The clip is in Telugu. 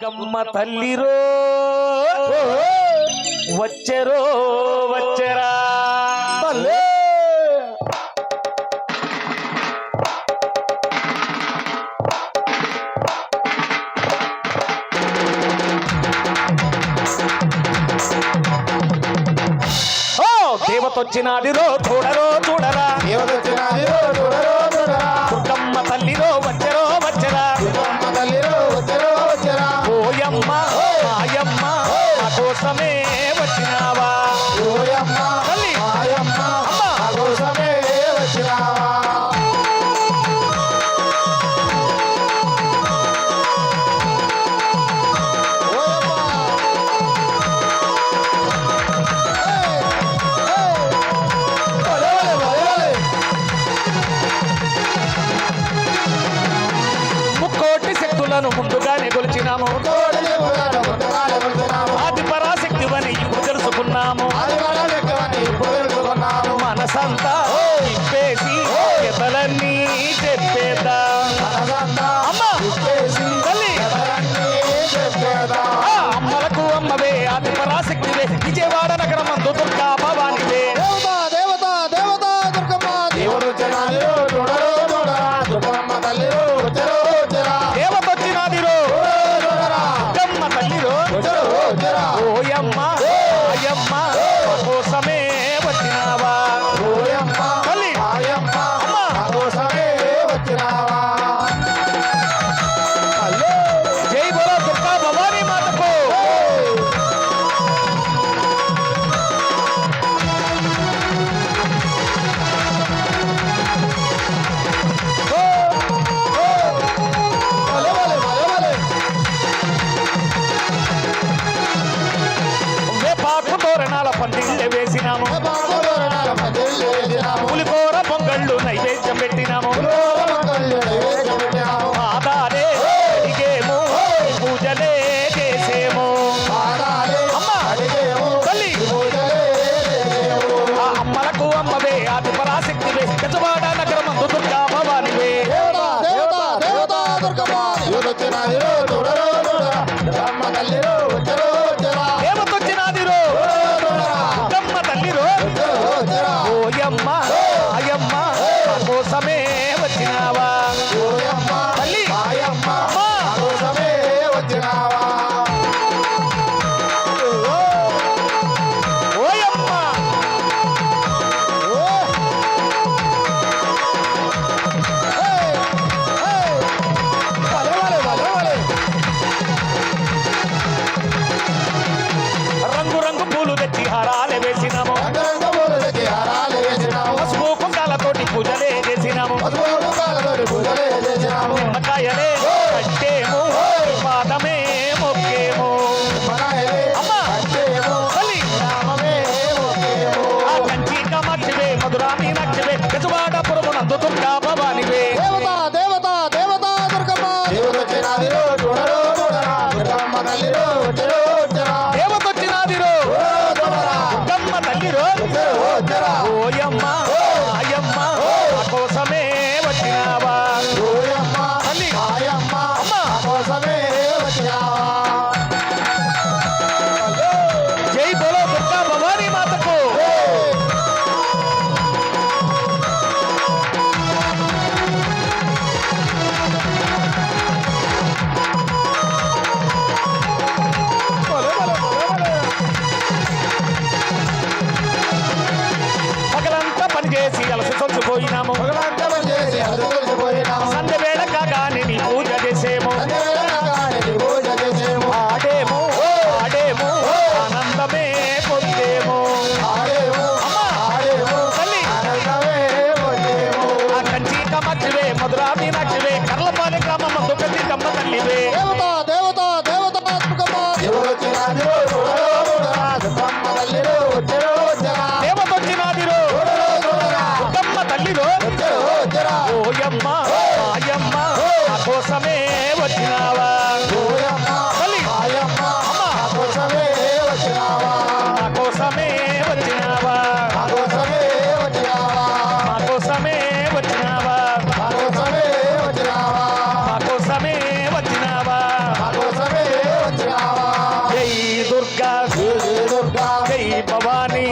కమ్మ తల్లిరో వచ్చరో వచ్చరా. దేవతొచ్చినాడిరో చూడరో చూడరా. ముందుగాను ముందుగానే కొలిచినాము. అది పరాశక్తి అని ఇప్పుడు తెలుసుకున్నాము మనసంతా ఇప్పేసి ఎతలన్నీ చెప్పేదా అమ్మలకు అమ్మవే అది పరాశక్తివే విజయవాడ నగరం దుర్గా తోరణాల పందిళ్ళ వేసినాము மக்காயலே చేసి అలసి తొలిచిపోయినాము సంధ్య వేళ కాగానే నీ పూజ చేసేము. ఆడేము ఆడేము ఆనందమే పొందేము. మాయమ్మ మాయమ్మ నా కోసమే వచ్చినావా? తల్లి మాయమ్మ నా కోసమే వచ్చినావా? నా కోసమే వచ్చినావా? నా కోసమే వచ్చినావా? నా కోసమే వచ్చినావా నా కోసమే వచ్చినావా నా కోసమే భవానీ